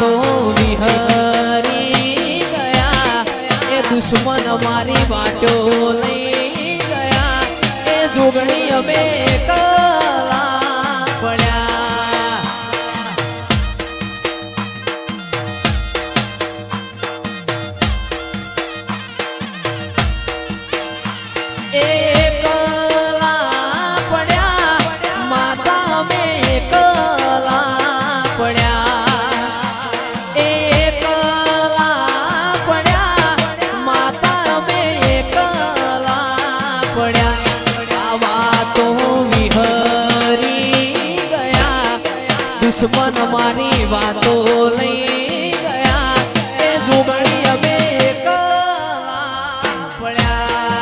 તો વિહરી ગયા. એ દુશ્મન મારી વાટો લઈ ગયા. એ જોગણી અમે કા દુશ્મન મારી વાતો લઈ